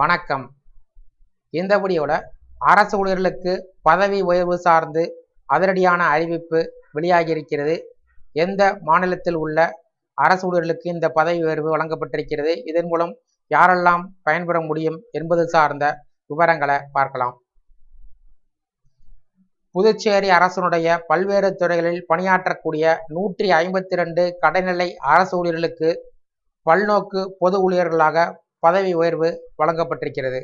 வணக்கம். இந்த வீடியோவில் அரசு ஊழியர்களுக்கு பதவி உயர்வு சார்ந்து அதிரடியான அறிவிப்பு வெளியாகி இருக்கிறது. எந்த மாநிலத்தில் உள்ள அரசு ஊழியர்களுக்கு இந்த பதவி உயர்வு வழங்கப்பட்டிருக்கிறது? இதன் மூலம் யாரெல்லாம் பயன்பெற முடியும் என்பது சார்ந்த விவரங்களை பார்க்கலாம். புதுச்சேரி அரசனுடைய பல்வேறு துறைகளில் பணியாற்றக்கூடிய நூற்றி ஐம்பத்தி ரெண்டு கடைநிலை அரசு ஊழியர்களுக்கு பல்நோக்கு பொது ஊழியர்களாக பதவி உயர்வு வழங்கப்பட்டிருக்கிறது.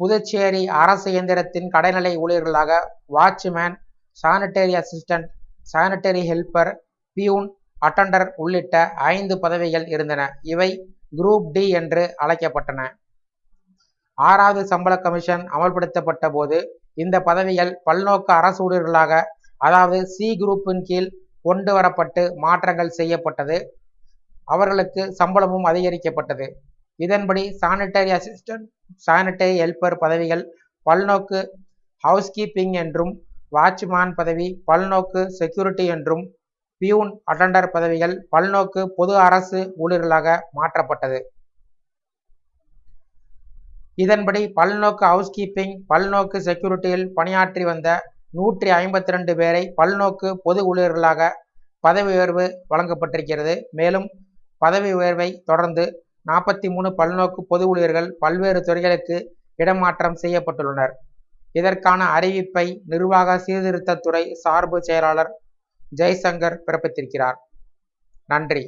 புதுச்சேரி அரசு இயந்திரத்தின் கடைநிலை ஊழியர்களாக watchman sanitary assistant sanitary helper peon attender உள்ளிட்ட ஐந்து பதவிகள் இருந்தன. இவை குரூப் டி என்று அழைக்கப்பட்டன. ஆறாவது சம்பள கமிஷன் அமல்படுத்தப்பட்ட போது இந்த பதவிகள் பல்நோக்கு அரசு ஊழியர்களாக அதாவது சி குரூப்பின் கீழ் கொண்டு வரப்பட்டு மாற்றங்கள் செய்யப்பட்டது. அவர்களுக்கு சம்பளமும் அதிகரிக்கப்பட்டது. இதன்படி சானிட்டரி அசிஸ்டன்ட் சானிட்டரி ஹெல்பர் பதவிகள் பல்நோக்கு ஹவுஸ்கீப்பிங் என்றும் வாட்ச்மேன் பதவி பல்நோக்கு செக்யூரிட்டி என்றும் பியூன் அட்டண்டர் பதவிகள் பல்நோக்கு பொது அரசு ஊழியர்களாக மாற்றப்பட்டது. இதன்படி பல்நோக்கு ஹவுஸ்கீப்பிங் பல்நோக்கு செக்யூரிட்டியில் பணியாற்றி வந்த நூற்றி ஐம்பத்தி ரெண்டு பேரை பல்நோக்கு பொது ஊழியர்களாக பதவி உயர்வு வழங்கப்பட்டிருக்கிறது. மேலும் பதவி உயர்வை தொடர்ந்து நாற்பத்தி மூணு பல்நோக்கு பொது ஊழியர்கள் பல்வேறு துறைகளுக்கு இடமாற்றம் செய்யப்பட்டுள்ளனர். இதற்கான அறிவிப்பை நிர்வாக சீர்திருத்தத்துறை சார்பு செயலாளர் ஜெய்சங்கர் பிறப்பித்திருக்கிறார். நன்றி.